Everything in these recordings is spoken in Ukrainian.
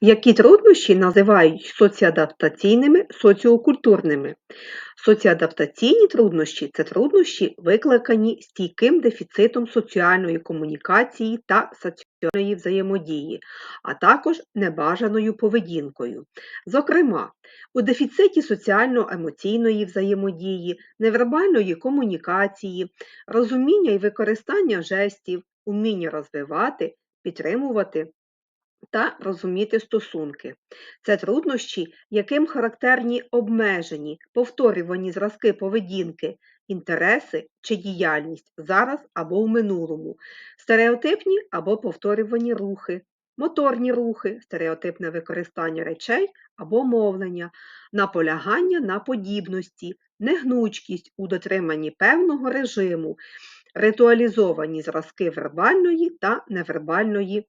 Які труднощі називають соціоадаптаційними, соціокультурними? Соціоадаптаційні труднощі це труднощі, викликані стійким дефіцитом соціальної комунікації та соціальної взаємодії, а також небажаною поведінкою. Зокрема, у дефіциті соціально-емоційної взаємодії, невербальної комунікації, розуміння і використання жестів, уміння розвивати, підтримувати та розуміти стосунки. Це труднощі, яким характерні обмежені, повторювані зразки поведінки, інтереси чи діяльність зараз або в минулому, стереотипні або повторювані рухи, моторні рухи, стереотипне використання речей або мовлення, наполягання на подібності, негнучкість у дотриманні певного режиму, ритуалізовані зразки вербальної та невербальної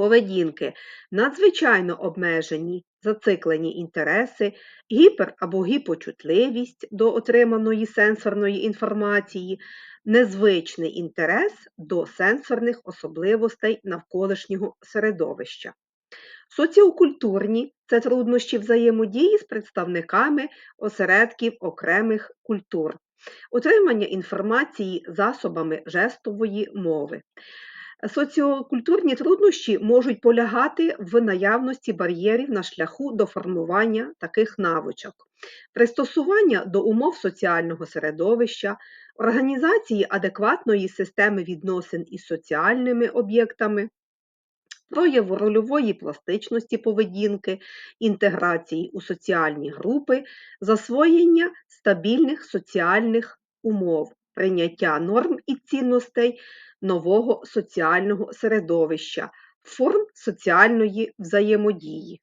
поведінки, надзвичайно обмежені, зациклені інтереси, гіпер- або гіпочутливість до отриманої сенсорної інформації, незвичний інтерес до сенсорних особливостей навколишнього середовища. Соціокультурні це труднощі взаємодії з представниками осередків окремих культур, отримання інформації засобами жестової мови. Соціокультурні труднощі можуть полягати в наявності бар'єрів на шляху до формування таких навичок, пристосування до умов соціального середовища, організації адекватної системи відносин із соціальними об'єктами, прояву рольової пластичності поведінки, інтеграції у соціальні групи, засвоєння стабільних соціальних умов, прийняття норм і цінностей нового соціального середовища, форм соціальної взаємодії.